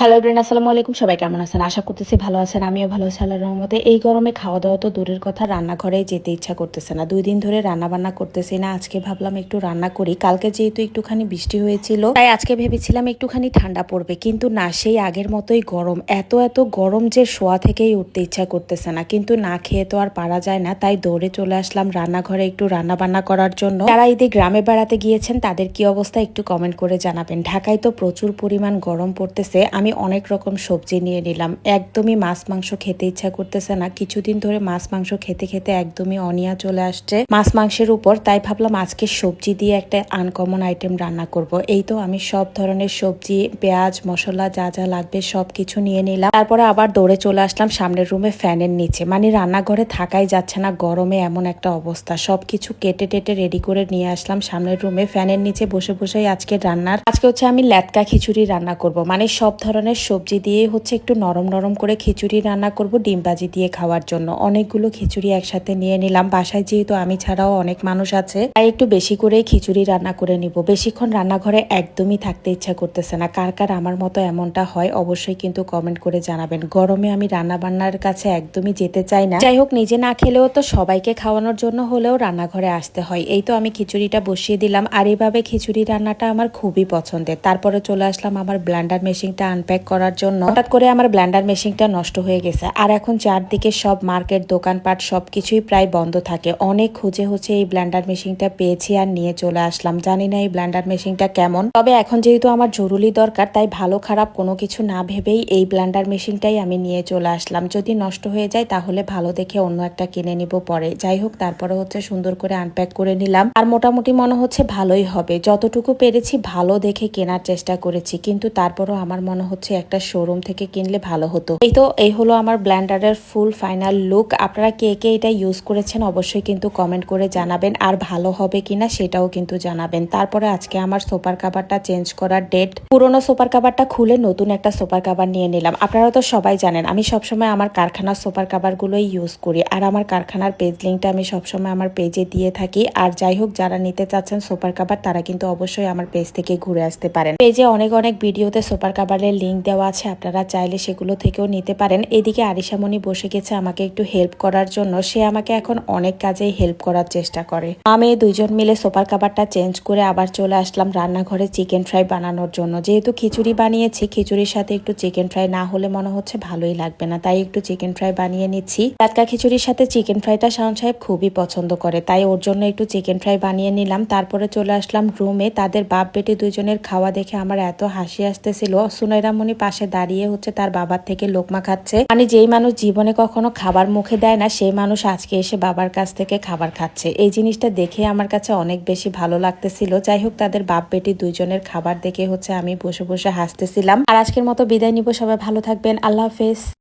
Hello everyone আসসালামু আলাইকুম। সবাই কেমন আছেন? আশা করতেছি ভালো আছেন। আমিও ভালো আছি, আল্লাহর রহমতে। এই গরমে খাওয়া দাওয়া তো দূরের কথা, রান্নাঘরে যেতে ইচ্ছা করতেছে না। দুই দিন ধরে রান্না বান্না করতেছি না। আজকে ভাবলাম একটু রান্না করি। কালকে যেহেতু একটুখানি বৃষ্টি হয়েছিল, তাই আজকে ভেবেছিলাম একটুখানি ঠান্ডা পড়বে। কিন্তু না, সেই আগের মতোই গরম। এত এত গরম যে শোয়া থেকেই উঠতে ইচ্ছা করতেছে না। কিন্তু না খেয়ে তো আর পারা যায় না। তাই দৌড়ে চলে আসলাম রান্নাঘরে একটু রান্না বান্না করার জন্য। যারা ঈদে গ্রামে বেড়াতে গিয়েছেন, তাদের কি অবস্থা একটু কমেন্ট করে জানাবেন। ঢাকায় তো প্রচুর পরিমাণ গরম পড়তেছে। আমি অনেক রকম সবজি নিয়ে নিলাম। একদমই মাছ মাংস খেতে ইচ্ছা করতেছে না। কিছুদিন ধরে মাছ মাংস খেতে খেতে একদমই অনিয়া চলে আসছে। মাছ মাংসের উপর, তাই ভাবলাম আজকে সবজি দিয়ে একটা আনকমন আইটেম রান্না করব। এই তো আমি সব ধরনের সবজি, পেঁয়াজ, মশলা, যা যা লাগবে সব কিছু নিয়ে নিলাম। তারপরে আবার দৌড়ে চলে আসলাম সামনের রুমে ফ্যানের নিচে। মানে রান্নাঘরে থাকাই যাচ্ছে না, গরমে এমন একটা অবস্থা। সব কিছু কেটে টেটে রেডি করে নিয়ে আসলাম সামনের রুমে ফ্যানের নিচে বসে বসেই আজকে রান্নার। আজকে হচ্ছে আমি ল্যাটকা খিচুড়ি রান্না করব। মানে সব ধরনের সবজি দিয়ে হচ্ছে একটু নরম নরম করে খিচুড়ি রান্না করব, ডিম ভাজি দিয়ে খাওয়ার জন্য। অনেকগুলো খিচুড়ি একসাথে নিয়ে নিলাম। বাসায় যেহেতু আমি ছাড়াও অনেক মানুষ আছে, তাই একটু বেশি করেই খিচুড়ি রান্না করে নিব। বেশিক্ষণ রান্নাঘরে একদমই থাকতে ইচ্ছা করতেছে না। কার কার আমার মতো এমনটা হয় অবশ্যই কিন্তু কমেন্ট করে জানাবেন। গরমে আমি রান্না বান্নার কাছে একদমই যেতে চাই না। যাই হোক, নিজে না খেলেও তো সবাইকে খাওয়ানোর জন্য হলেও রান্নাঘরে আসতে হয়। এই তো আমি খিচুড়িটা বসিয়ে দিলাম। আর এইভাবে খিচুড়ি রান্নাটা আমার খুবই পছন্দের। তারপরে চলে আসলাম আমার ব্লান্ডার মেশিনটা আনপ্যাক করার জন্য হঠাৎ করে আমার ব্লান্ডার মেশিনটা নষ্ট হয়ে গেছে। আর এখন চারদিকে সব মার্কেট, দোকানপাট সবকিছুই প্রায় বন্ধ থাকে। অনেক খুঁজে হচ্ছে এই ব্ল্যান্ডার মেশিনটা পেয়েছি আর নিয়ে চলে আসলাম। জানি না এই ব্ল্যান্ডার মেশিনটা কেমন। তবে এখন যেহেতু আমার জরুরি দরকার, তাই ভালো খারাপ কোনো কিছু না ভেবেই এই ব্ল্যান্ডার মেশিনটাই আমি নিয়ে চলে আসলাম। যদি নষ্ট হয়ে যায়, তাহলে ভালো দেখে অন্য একটা কিনে নিব পরে। যাই হোক, তারপরে হচ্ছে সুন্দর করে আনপ্যাক করে নিলাম। আর মোটামুটি মনে হচ্ছে ভালোই হবে। যতটুকু পেরেছি, ভালো দেখে কেনার চেষ্টা করেছি। কিন্তু তারপরও আমার মনে হচ্ছে একটা শোরুম থেকে কিনলে ভালো হতো। এই তো, এই হলো আমার ব্ল্যান্ডারের ফুল ফাইনাল লুক আপনারা কে কে এটা ইউজ করেছেন অবশ্যই কিন্তু কমেন্ট করে জানাবেন, আর ভালো হবে কিনা সেটাও কিন্তু জানাবেন। তারপরে আজকে আমার সোপার কাভারটা চেঞ্জ করার ডেট পুরোনো সোপার কাভারটা খুলে নতুন একটা সোপার কাভার নিয়ে নিলাম। আপনারা তো সবাই জানেন, আমি সবসময় আমার কারখানার সোপার কাভারগুলোই ইউজ করি, আর আমার কারখানার পেজ লিঙ্কটা আমি সবসময় আমার পেজে দিয়ে থাকি। আর যাই হোক, যারা নিতে চাচ্ছেন সোপার কাভার তারা কিন্তু অবশ্যই আমার পেজ থেকে ঘুরে আসতে পারেন। পেজে অনেক অনেক ভিডিওতে সোপার কাভারের লিঙ্ক দেওয়া আছে, আপনারা চাইলে সেগুলো থেকেও নিতে পারেন। এদিকে আরিসামণি বসে গেছে আমাকে একটু হেল্প করার জন্য। সে আমাকে এখন অনেক কাজেই হেল্প করার চেষ্টা করে। আমি দুইজন মিলে সোপার কাবারটা চেঞ্জ করে আবার চলে আসলাম রান্নাঘরে চিকেন ফ্রাই বানানোর জন্য। যেহেতু খিচুড়ি বানিয়েছি, খিচুড়ির সাথে একটু চিকেন ফ্রাই না হলে মনে হচ্ছে ভালোই লাগবে না। তাই একটু চিকেন ফ্রাই বানিয়ে নিচ্ছি। টাটকা খিচুড়ির সাথে চিকেন ফ্রাইটা শাওন সাহেব খুবই পছন্দ করে, তাই ওর জন্য একটু চিকেন ফ্রাই বানিয়ে নিলাম। তারপরে চলে আসলাম রুমে। তাদের বাপ বেটি দুজনের খাওয়া দেখে আমার এত হাসি আসতেছিল। সুনাইরামণি পাশে দাঁড়িয়ে হচ্ছে তার বাবার থেকে লোকমা খাচ্ছে। মানে যেই মানুষ জীবনে কখনো খাবার মুখে দেয় না, সেই মানুষ আজকে এসে বাবার কাছ থেকে খাবার খাচ্ছে। এই জিনিসটা দেখে আমার কাছে অনেক বেশি ভালো লাগতেছিল। যাই হোক, তাদের বাপ বেটি দুইজনের খাবার দেখে হচ্ছে আমি বসে বসে হাসতেছিলাম। আর আজকের মতো বিদায় নিব। সবাই ভালো থাকবেন। আল্লাহ হাফেজ।